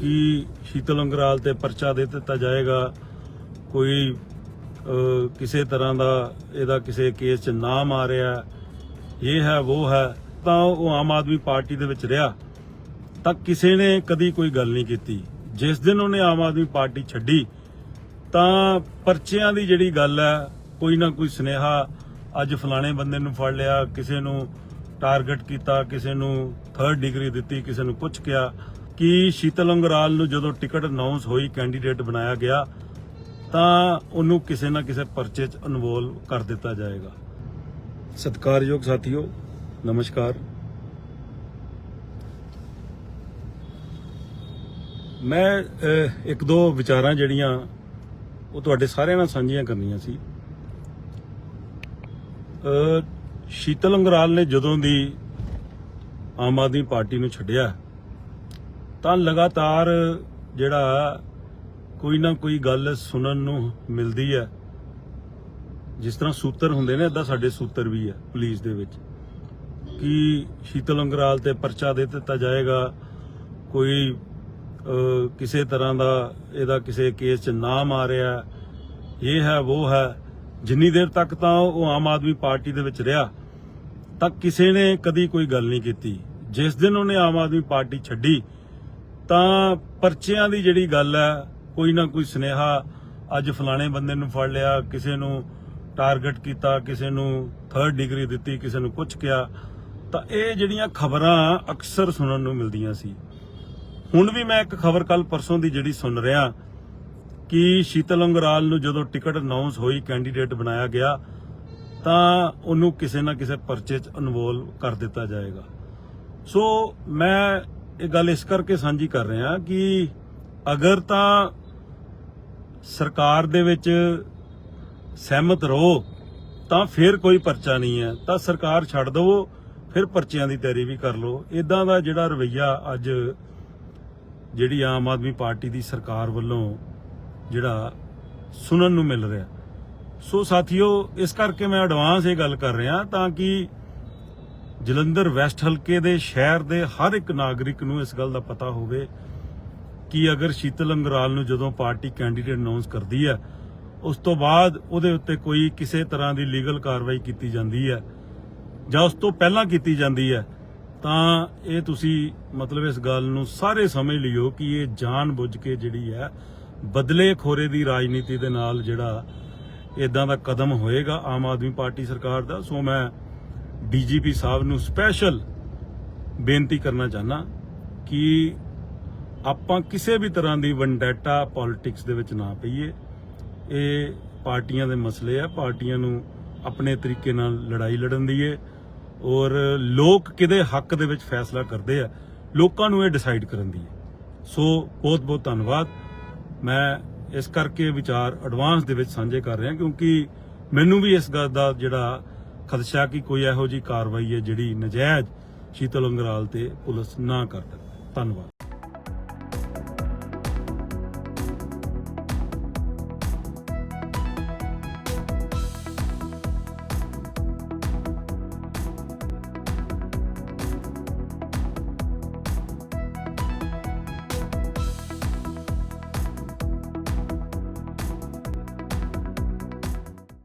ਕੀ ਸ਼ੀਤਲ ਅੰਗਰਾਲ ਤੇ ਪਰਚਾ ਦੇ ਦਿੱਤਾ ਜਾਏਗਾ, ਕੋਈ ਕਿਸੇ ਤਰ੍ਹਾਂ ਦਾ ਇਹਦਾ ਕਿਸੇ ਕੇਸ 'ਚ ਨਾਮ ਆ ਰਿਹਾ, ਇਹ ਹੈ, ਉਹ ਹੈ, ਤਾਂ ਉਹ ਆਮ ਆਦਮੀ ਪਾਰਟੀ ਦੇ ਵਿੱਚ ਰਿਹਾ, ਤਾਂ ਕਿਸੇ ਨੇ ਕਦੀ ਕੋਈ ਗੱਲ ਨਹੀਂ ਕੀਤੀ। ਜਿਸ ਦਿਨ ਉਹਨੇ ਆਮ ਆਦਮੀ ਪਾਰਟੀ ਛੱਡੀ, ਤਾਂ ਪਰਚਿਆਂ ਦੀ ਜਿਹੜੀ ਗੱਲ ਹੈ, ਕੋਈ ਨਾ ਕੋਈ ਸੁਨੇਹਾ ਅੱਜ ਫਲਾਣੇ ਬੰਦੇ ਨੂੰ ਫੜ ਲਿਆ, ਕਿਸੇ ਨੂੰ ਟਾਰਗੇਟ ਕੀਤਾ, ਕਿਸੇ ਨੂੰ ਥਰਡ ਡਿਗਰੀ ਦਿੱਤੀ, ਕਿਸੇ ਨੂੰ ਕੁਝ ਕਿਹਾ ਕਿ ਸ਼ੀਤਲ ਅੰਗਰਾਲ ਨੂੰ ਜਦੋਂ ਟਿਕਟ ਅਨਾਉਂਸ ਹੋਈ ਕੈਂਡੀਡੇਟ ਬਣਾਇਆ ਗਿਆ, ਤਾਂ ਉਹਨੂੰ ਕਿਸੇ ਨਾ ਕਿਸੇ ਪਰਚੇ 'ਚ ਇਨਵੋਲਵ ਕਰ ਦਿੱਤਾ ਜਾਏਗਾ। ਸਤਿਕਾਰਯੋਗ ਸਾਥੀਓ, ਨਮਸਕਾਰ। ਮੈਂ ਇੱਕ ਦੋ ਵਿਚਾਰਾਂ ਜਿਹੜੀਆਂ ਉਹ ਤੁਹਾਡੇ ਸਾਰਿਆਂ ਨਾਲ ਸਾਂਝੀਆਂ ਕਰਨੀਆਂ ਸੀ। ਸ਼ੀਤਲ ਅੰਗਰਾਲ ਨੇ ਜਦੋਂ ਦੀ ਆਮ ਆਦਮੀ ਪਾਰਟੀ ਨੂੰ ਛੱਡਿਆ ਤਾਂ ਲਗਾਤਾਰ ਜਿਹੜਾ ਕੋਈ ਨਾ ਕੋਈ ਗੱਲ ਸੁਣਨ ਨੂੰ ਮਿਲਦੀ ਹੈ। ਜਿਸ ਤਰ੍ਹਾਂ ਸੂਤਰ ਹੁੰਦੇ ਨੇ, ਏਦਾਂ ਸਾਡੇ ਸੂਤਰ ਵੀ ਹੈ ਪੁਲਿਸ ਦੇ ਵਿੱਚ। ਕਿ ਸ਼ੀਤਲ ਅੰਗਰਾਲ ਤੇ ਪਰਚਾ ਦੇ ਦਿੱਤਾ ਜਾਏਗਾ, ਕੋਈ ਕਿਸੇ ਤਰ੍ਹਾਂ ਦਾ ਇਹਦਾ ਕਿਸੇ ਕੇਸ 'ਚ ਨਾਮ ਆ ਰਿਹਾ, ਇਹ ਹੈ, ਉਹ ਹੈ, ਜਿੰਨੀ ਦੇਰ ਤੱਕ ਤਾਂ ਉਹ ਆਮ ਆਦਮੀ ਪਾਰਟੀ ਦੇ ਵਿੱਚ ਰਿਹਾ, ਤਾਂ ਕਿਸੇ ਨੇ ਕਦੀ ਕੋਈ ਗੱਲ ਨਹੀਂ ਕੀਤੀ। ਜਿਸ ਦਿਨ ਉਹਨੇ ਆਮ ਆਦਮੀ ਪਾਰਟੀ ਛੱਡੀ ਤਾਂ ਪਰਚਿਆਂ ਦੀ ਜਿਹੜੀ ਗੱਲ ਹੈ, ਕੋਈ ਨਾ ਕੋਈ ਸੁਨੇਹਾ ਅੱਜ ਫਲਾਣੇ ਬੰਦੇ ਨੂੰ ਫੜ ਲਿਆ, ਕਿਸੇ ਨੂੰ ਟਾਰਗੇਟ ਕੀਤਾ, ਕਿਸੇ ਨੂੰ ਥਰਡ ਡਿਗਰੀ ਦਿੱਤੀ, ਕਿਸੇ ਨੂੰ ਕੁਝ ਕਿਹਾ, ਤਾਂ ਇਹ ਜਿਹੜੀਆਂ ਖਬਰਾਂ ਅਕਸਰ ਸੁਣਨ ਨੂੰ ਮਿਲਦੀਆਂ ਸੀ। ਹੁਣ ਵੀ ਮੈਂ ਇੱਕ ਖਬਰ ਕੱਲ ਪਰਸੋਂ ਦੀ ਜਿਹੜੀ ਸੁਣ ਰਿਹਾ ਕਿ ਸ਼ੀਤਲ ਅੰਗਰਾਲ ਨੂੰ ਜਦੋਂ ਟਿਕਟ ਅਨਾਉਂਸ ਹੋਈ ਕੈਂਡੀਡੇਟ ਬਣਾਇਆ ਗਿਆ, ਤਾਂ ਉਹਨੂੰ ਕਿਸੇ ਨਾ ਕਿਸੇ ਪਰਚੇ 'ਚ ਇਨਵੋਲਵ ਕਰ ਦਿੱਤਾ ਜਾਏਗਾ। ਸੋ ਮੈਂ ਇਹ ਗੱਲ ਇਸ ਕਰਕੇ ਸਾਂਝੀ ਕਰ ਰਿਹਾ ਕਿ ਅਗਰ ਤਾਂ ਸਰਕਾਰ ਦੇ ਵਿੱਚ ਸਹਿਮਤ ਰਹੋ, ਤਾਂ ਫਿਰ ਕੋਈ ਪਰਚਾ ਨਹੀਂ ਹੈ। ਤਾਂ ਸਰਕਾਰ ਛੱਡ ਦਿਵੋ, ਫਿਰ ਪਰਚਿਆਂ ਦੀ ਤਿਆਰੀ ਵੀ ਕਰ ਲਓ। ਇਦਾਂ ਦਾ ਜਿਹੜਾ ਰਵਈਆ ਅੱਜ ਜਿਹੜੀ ਆਮ ਆਦਮੀ ਪਾਰਟੀ ਦੀ ਸਰਕਾਰ ਵੱਲੋਂ ਜਿਹੜਾ ਸੁਣਨ ਨੂੰ ਮਿਲ ਰਿਹਾ। ਸੋ ਸਾਥੀਓ, ਇਸ ਕਰਕੇ ਮੈਂ ਐਡਵਾਂਸ ਇਹ ਗੱਲ ਕਰ ਰਿਹਾ ਤਾਂ ਕਿ ਜਲੰਧਰ ਵੈਸਟ ਹਲਕੇ ਦੇ ਸ਼ਹਿਰ ਦੇ ਹਰ ਇੱਕ ਨਾਗਰਿਕ ਨੂੰ ਇਸ ਗੱਲ ਦਾ ਪਤਾ ਹੋਵੇ ਕਿ ਅਗਰ ਸ਼ੀਤਲ ਅੰਗਰਾਲ ਨੂੰ ਜਦੋਂ ਪਾਰਟੀ ਕੈਂਡੀਡੇਟ ਅਨਾਉਂਸ ਕਰਦੀ ਹੈ, ਉਸ ਤੋਂ ਬਾਅਦ ਉਹਦੇ ਉੱਤੇ ਕੋਈ ਕਿਸੇ ਤਰ੍ਹਾਂ ਦੀ ਲੀਗਲ ਕਾਰਵਾਈ ਕੀਤੀ ਜਾਂਦੀ ਹੈ ਜਾਂ ਉਸ ਤੋਂ ਪਹਿਲਾਂ ਕੀਤੀ ਜਾਂਦੀ ਹੈ, ਤਾਂ ਇਹ ਤੁਸੀਂ ਮਤਲਬ ਇਸ ਗੱਲ ਨੂੰ ਸਾਰੇ ਸਮਝ ਲਿਓ ਕਿ ਇਹ ਜਾਣ ਬੁੱਝ ਕੇ ਜਿਹੜੀ ਹੈ, ਬਦਲੇ ਖੋਰੇ ਦੀ ਰਾਜਨੀਤੀ ਦੇ ਨਾਲ ਜਿਹੜਾ ਇਦਾਂ ਦਾ ਕਦਮ ਹੋਏਗਾ ਆਮ ਆਦਮੀ ਪਾਰਟੀ ਸਰਕਾਰ ਦਾ। ਸੋ ਮੈਂ ਡੀਜੀਪੀ ਸਾਹਿਬ ਨੂੰ ਸਪੈਸ਼ਲ ਬੇਨਤੀ ਕਰਨਾ ਚਾਹਨਾ ਕਿ ਆਪਾਂ ਕਿਸੇ ਵੀ ਤਰ੍ਹਾਂ ਦੀ ਵੰਡੈਟਾ ਪੋਲਿਟਿਕਸ ਦੇ ਵਿੱਚ ਨਾ ਪਈਏ। ਇਹ ਪਾਰਟੀਆਂ ਦੇ ਮਸਲੇ ਆ, ਪਾਰਟੀਆਂ ਨੂੰ ਆਪਣੇ ਤਰੀਕੇ ਨਾਲ ਲੜਾਈ ਲੜਨ ਦੀ ਏ ਔਰ ਲੋਕ ਕਿਹਦੇ ਹੱਕ ਦੇ ਵਿੱਚ ਫੈਸਲਾ ਕਰਦੇ ਆ, ਲੋਕਾਂ ਨੂੰ ਇਹ ਡਿਸਾਈਡ ਕਰਨ ਦੀ ਏ। ਸੋ ਬਹੁਤ ਬਹੁਤ ਧੰਨਵਾਦ। ਮੈਂ ਇਸ ਕਰਕੇ ਵਿਚਾਰ ਐਡਵਾਂਸ ਦੇ ਵਿੱਚ ਸਾਂਝੇ ਕਰ ਰਿਹਾ ਕਿਉਂਕਿ ਮੈਨੂੰ ਵੀ ਇਸ ਗੱਲ ਦਾ ਜਿਹੜਾ ਖਦਸ਼ਾ ਕਿ ਕੋਈ ਇਹੋ ਜੀ ਕਾਰਵਾਈ ਹੈ ਜਿਹੜੀ ਨਜਾਇਜ਼ ਸ਼ੀਤਲ ਅੰਗਰਾਲ ਤੇ ਪੁਲਿਸ ਨਾ ਕਰ ਦੇ ਧੰਨਵਾਦ।